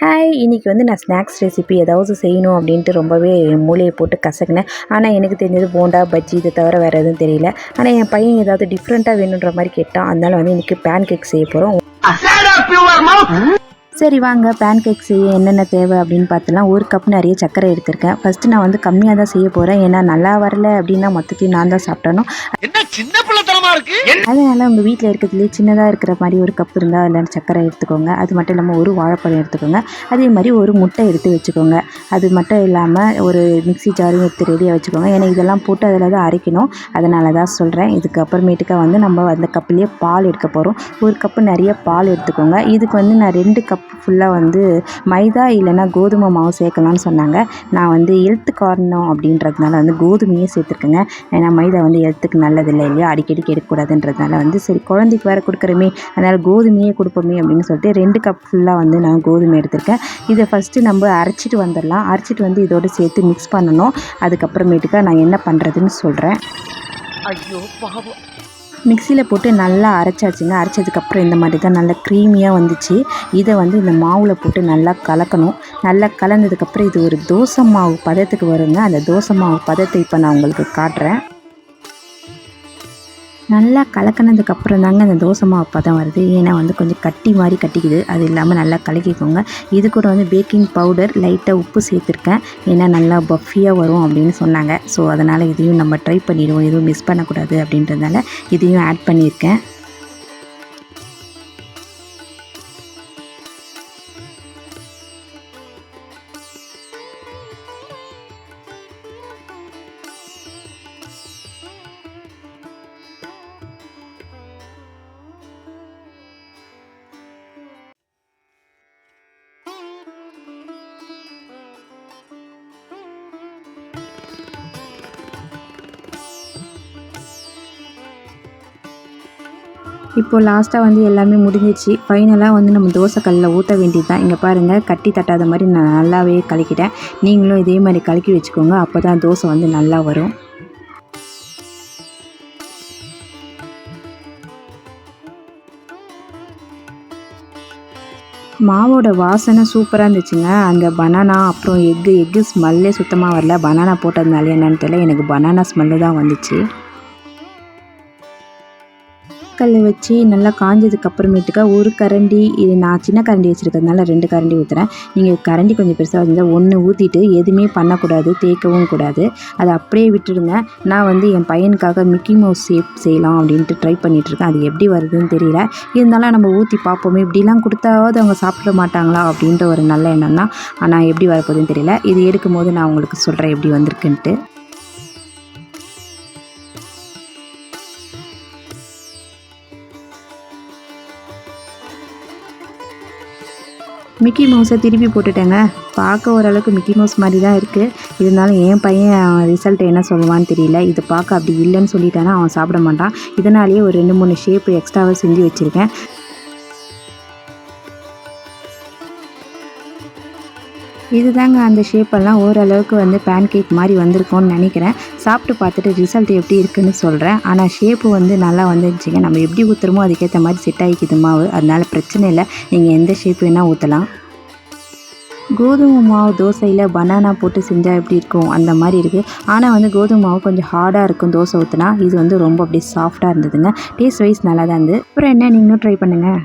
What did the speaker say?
Hi இன்றைக்கி வந்து நான் ஸ்நாக்ஸ் ரெசிபி ஏதாவது செய்யணும் அப்படின்ட்டு ரொம்பவே மூளையை போட்டு கசக்கினேன். ஆனால் எனக்கு தெரிஞ்சது போண்டா பஜ்ஜி இதை தவிர வேறு எதுவும் தெரியல. ஆனால் என் பையன் ஏதாவது டிஃப்ரெண்ட்டாக வேணுன்ற மாதிரி கேட்டான். அதனால வந்து இன்றைக்கி பேன் கேக் செய்ய போகிறோம் சரி வாங்க பேன் கேக் செய்ய என்னென்ன தேவை அப்படின்னு பார்த்தலாம் ஒரு கப் நிறைய சர்க்கரை எடுத்திருக்கேன். ஃபஸ்ட்டு நான் வந்து கம்மியாக தான் செய்ய போகிறேன் ஏன்னா நல்லா வரல அப்படின்னா மொத்தத்தையும் நான் தான் சாப்பிட்டணும் என்ன சின்ன பிள்ளைத்தனமா இருக்கு? அதனால் உங்கள் வீட்டில் இருக்கிறதுலே சின்னதாக இருக்கிற மாதிரி ஒரு கப் இருந்தால் அதில் சர்க்கரை எடுத்துக்கோங்க. அது மட்டும் இல்லாமல் ஒரு வாழைப்பழம் எடுத்துக்கோங்க. அதே மாதிரி ஒரு முட்டை எடுத்து வச்சுக்கோங்க. அது மட்டும் இல்லாமல் ஒரு மிக்ஸி ஜாரையும் எடுத்து ரெடியாக வச்சுக்கோங்க. ஏன்னா இதெல்லாம் போட்டு அதில் தான் அரைக்கணும். அதனால தான் சொல்கிறேன் இதுக்கு அப்புறமேட்டுக்கா வந்து நம்ம அந்த கப்புலேயே பால் எடுக்க போகிறோம் ஒரு கப்பு நிறைய பால் எடுத்துக்கோங்க. இதுக்கு வந்து நான் ரெண்டு கப் ஃபுல்லாக வந்து மைதா இல்லைன்னா கோதுமை மாவு சேர்க்கலாம்னு சொன்னாங்க. நான் வந்து ஹெல்த்து காரணம் அப்படின்றதுனால வந்து கோதுமையே சேர்த்துருக்கேங்க. ஏன்னா மைதா வந்து ஹெல்த்துக்கு நல்லதில்லை இல்லையா? அடிக்கடி எடுக்கக்கூடாதுன்றதுனால வந்து சரி குழந்தைக்கு வேறு கொடுக்குறமே அதனால் கோதுமையே கொடுப்போமே அப்படின்னு சொல்லிட்டு ரெண்டு கப் ஃபுல்லாக வந்து நான் கோதுமை எடுத்திருக்கேன். இதை ஃபஸ்ட்டு நம்ம அரைச்சிட்டு வந்துடலாம். அரைச்சிட்டு வந்து இதோடு சேர்த்து மிக்ஸ் பண்ணணும். அதுக்கப்புறமேட்டுக்கா நான் என்ன பண்ணுறதுன்னு சொல்கிறேன் ஐயோ பாவம். மிக்சியில் போட்டு நல்லா அரைச்சாச்சுங்க. அரைச்சதுக்கப்புறம் இந்த மாதிரி தான் நல்லா க்ரீமியாக வந்துச்சு. இதை வந்து இந்த மாவில் போட்டு நல்லா கலக்கணும். நல்லா கலந்ததுக்கப்புறம் இது ஒரு தோசை மாவு பதத்துக்கு வருங்க. அந்த தோசை மாவு பதத்தை இப்போ நான் உங்களுக்கு காட்டுறேன். நல்லா கலக்கினதுக்கப்புறம் தாங்க அந்த தோசை மாவு பதம் வருது. ஏன்னா வந்து கொஞ்சம் கட்டி மாதிரி கட்டிக்குது. அது இல்லாமல் நல்லா கலக்கிக்கோங்க. இது கூட வந்து பேக்கிங் பவுடர் லைட்டாக உப்பு சேர்த்துருக்கேன். ஏன்னா நல்லா பஃபியாக வரும் அப்படின்னு சொன்னாங்க. ஸோ அதனால் இதையும் நம்ம ட்ரை பண்ணிடுவோம். எதுவும் மிஸ் பண்ணக்கூடாது அப்படின்றதுனால இதையும் ஆட் பண்ணியிருக்கேன். இப்போ லாஸ்ட்டாக வந்து எல்லாமே முடிஞ்சிச்சு ஃபைனலாக வந்து நம்ம தோசை கல்லில் ஊற்ற வேண்டியது தான் இங்கே பாருங்கள் கட்டி தட்டாத மாதிரி நான் நல்லாவே கலக்கிட்டேன். நீங்களும் இதே மாதிரி கலக்கி வச்சுக்கோங்க. அப்போ தான் தோசை வந்து நல்லா வரும். மாவோட வாசனை சூப்பராக இருந்துச்சுங்க. அந்த பனானா அப்புறம் எக்கு எக்கு ஸ்மெல்லே சுத்தமாக வரல. பனானா போட்டதுனால என்னன்னு தெரியல. எனக்கு பனானா ஸ்மெல்லு தான் வந்துச்சு. கல் வச்சு நல்லா காஞ்சதுக்கு அப்புறமேட்டுக்கா ஒரு கரண்டி இது நான் சின்ன கரண்டி வச்சுருக்கிறதுனால ரெண்டு கரண்டி ஊற்றுறேன் நீங்கள் கரண்டி கொஞ்சம் பெருசாக வச்சுருந்தா ஒன்று ஊற்றிட்டு எதுவுமே பண்ணக்கூடாது தேய்க்கவும் கூடாது. அதை அப்படியே விட்டுடுங்க. நான் வந்து என் பையனுக்காக மிக்கி மவுஸ் ஷேப் செய்யலாம் அப்படின்ட்டு ட்ரை பண்ணிகிட்ருக்கேன் அது எப்படி வருதுன்னு தெரியல. இருந்தாலும் நம்ம ஊற்றி பார்ப்போமே இப்படிலாம் கொடுத்தாவது அவங்க சாப்பிட மாட்டாங்களா அப்படின்ற ஒரு நல்ல எண்ணம் தான். ஆனால் எப்படி வரப்போகுதுன்னு தெரியல. இது எடுக்கும்போது நான் உங்களுக்கு சொல்கிறேன் எப்படி வந்திருக்குன்ட்டு. மிக்கி மவுஸை திருப்பி போட்டுட்டேங்க. பார்க்க ஓரளவுக்கு மிக்கி மவுஸ் மாதிரி தான் இருக்குது இருந்தாலும் என் பையன் ரிசல்ட் என்ன சொல்லுவான்னு தெரியல. இது பார்க்க அப்படி இல்லைன்னு சொல்லிட்டானா அவன் சாப்பிட மாட்டான். இதனாலேயே ஒரு ரெண்டு மூணு ஷேப் எக்ஸ்ட்ராவாக செஞ்சு வச்சுருக்கேன். இதுதாங்க அந்த ஷேப்பெல்லாம் ஓரளவுக்கு வந்து பேன் கேக் மாதிரி வந்திருக்கும்னு நினைக்கிறேன். சாப்பிட்டு பார்த்துட்டு ரிசல்ட் எப்படி இருக்குன்னு சொல்கிறேன் ஆனால் ஷேப்பு வந்து நல்லா வந்துருச்சுங்க. நம்ம எப்படி ஊற்றுறமோ அதுக்கேற்ற மாதிரி செட் ஆகிக்குது மாவு. அதனால் பிரச்சனை இல்லை. நீங்கள் எந்த ஷேப் வேணால் ஊற்றலாம் கோதுமை மாவு தோசையில் பனானா போட்டு செஞ்சால் எப்படி இருக்கும்? அந்த மாதிரி இருக்குது ஆனால் வந்து கோதுமை மாவு கொஞ்சம் ஹார்டாக இருக்கும் தோசை ஊற்றினா இது வந்து ரொம்ப அப்படியே சாஃப்டாக இருந்ததுங்க. டேஸ்ட் வைஸ் நல்லா தான் இருந்தது. அப்புறம் என்ன? நீங்களும் ட்ரை பண்ணுங்கள்